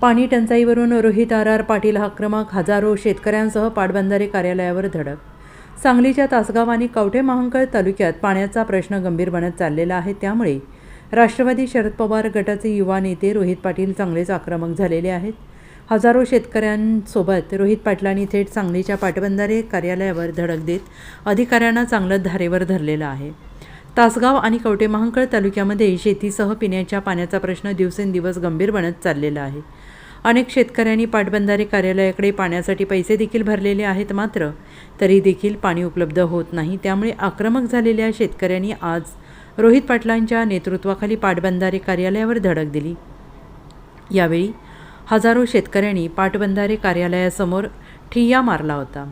पाणी टंचाईवरून Rohit R R Patil आक्रमक हजारो शेतकऱ्यांसह पाटबंधारे कार्यालयावर धडक. सांगलीच्या तासगाव आणि कवठे महांकळ तालुक्यात पाण्याचा प्रश्न गंभीर बनत चाललेला आहे. त्यामुळे राष्ट्रवादी शरद पवार गटाचे युवा नेते रोहित पाटील चांगलेच आक्रमक झालेले आहेत. हजारो शेतकऱ्यांसोबत रोहित पाटलांनी थेट सांगलीच्या पाटबंधारे कार्यालयावर धडक देत अधिकाऱ्यांना चांगलं धारेवर धरलेलं आहे. तासगाव आणि कवटे महांकळ तालुक्यामध्ये शेतीसह पिण्याच्या पाण्याचा प्रश्न दिवसेंदिवस गंभीर बनत चाललेला आहे. अनेक शेतकऱ्यांनी पाटबंधारे कार्यालयाकडे पाण्यासाठी पैसे देखील भरलेले आहेत मात्र तरी देखील पाणी उपलब्ध होत नाही. त्यामुळे आक्रमक झालेल्या शेतकऱ्यांनी आज रोहित पाटलांच्या नेतृत्वाखाली पाटबंधारे कार्यालयावर धडक दिली. यावेळी हजारो शेतकऱ्यांनी पाटबंधारे कार्यालयासमोर ठिय्या मारला होता.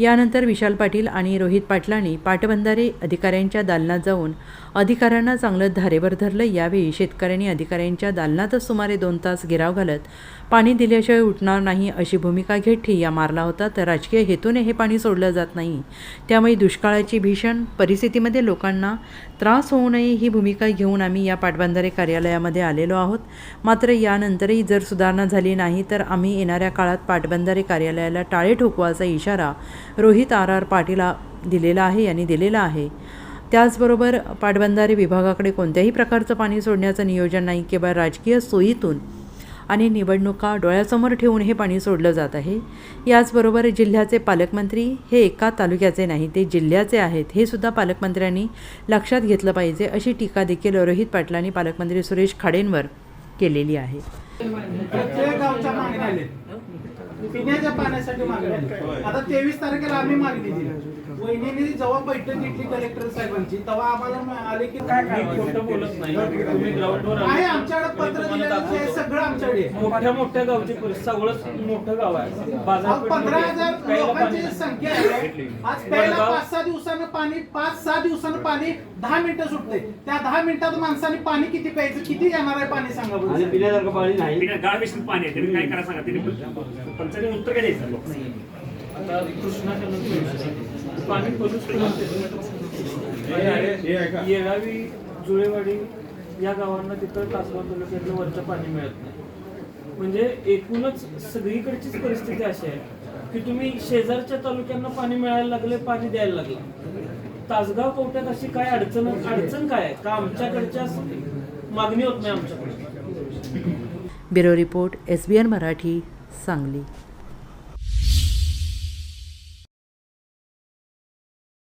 यानंतर विशाल पाटील आणि रोहित पाटलांनी पाटबंधारे अधिकाऱ्यांच्या दालनात जाऊन अधिकाऱ्यांना चांगलं धारेवर धरलं. यावेळी शेतकऱ्यांनी अधिकाऱ्यांच्या दालनातच सुमारे दोन तास गिराव घालत पाणी दिल्याशिवाय उठणार नाही अशी भूमिका घेत ठिय्या मारला होता. तर राजकीय हेतूने हे पाणी सोडलं जात नाही. त्यामुळे दुष्काळाची भीषण परिस्थितीमध्ये लोकांना त्रास होऊ नये ही भूमिका घेऊन आम्ही या पाटबंधारे कार्यालयामध्ये आलेलो आहोत. मात्र यानंतरही जर सुधारणा झाली नाही तर आम्ही येणाऱ्या काळात पाटबंधारे कार्यालयाला टाळे ठोकवाचा इशारा रोहित आर आर पाटीला दिलेला आहे यांनी दिलेला आहे. त्याचबरोबर पाटबंधारे विभागाकडे कोणत्याही प्रकारचं पाणी सोडण्याचं नियोजन नाही केवळ राजकीय सोयीतून आणि निवडणुका डोळ्यासमोर ठेवून हे पाणी सोडलं जात आहे. याचबरोबर जिल्ह्याचे पालकमंत्री हे एका तालुक्याचे नाही ते जिल्ह्याचे आहेत. हे सुद्धा पालकमंत्र्यांनी लक्षात घेतलं पाहिजे अशी टीका देखील रोहित पाटलांनी पालकमंत्री सुरेश खाडेंवर केलेली आहे. पिण्याच्या पाण्यासाठी मागण्या आता तेवीस तारखेला आम्ही मागणी दिली. वहिनीने जेव्हा बैठक घेतली कलेक्टर साहेबांची तेव्हा आम्हाला आले की काय काय मी खोटं बोलत नाही तुम्ही ग्राउंडवर आले. आहे आमच्याकडे पत्र दिलेलं आहे. सगळं आमच्याकडे आहे. मोठ्या मोठ्या गावची परिस्थिती सगळंच मोठं गाव आहे बाजारपेठ पंधरा मोठी हजार आहे. प्यायला पाणी लोकांची नाही. संख्या आहे आज प्यायला वडगाव- पाच सहा दिवसानं पाणी पाच सहा दिवसानं पाणी दहा मिनिटं सुटते त्या दहा मिनिटात माणसाने पाणी किती प्यायचं किती येणार आहे पाणी सांगा बरं. आणि पिण्यासारखं पाणी नाही तिने पाणी आहे त्यांनी काय करा सांगा त्यांनी पंचायतीने उत्तर काय द्यायचं लोक आता कृष्णा कलम पाणी येळावी जुळेवाडी या गावांना तिथं तासगाव तालुक्यातलं वरचं पाणी मिळत नाही. म्हणजे एकूणच सगळीकडचीच परिस्थिती अशी आहे की तुम्ही शेजारच्या तालुक्यांना पाणी मिळायला लागले पाणी द्यायला लागलं. तासगाव कवट्यात अशी काय अडचण अडचण काय आहे? का आमच्याकडच्या मागणी होत नाही आमच्याकडे? Bureau report S B N Marathi Sangli.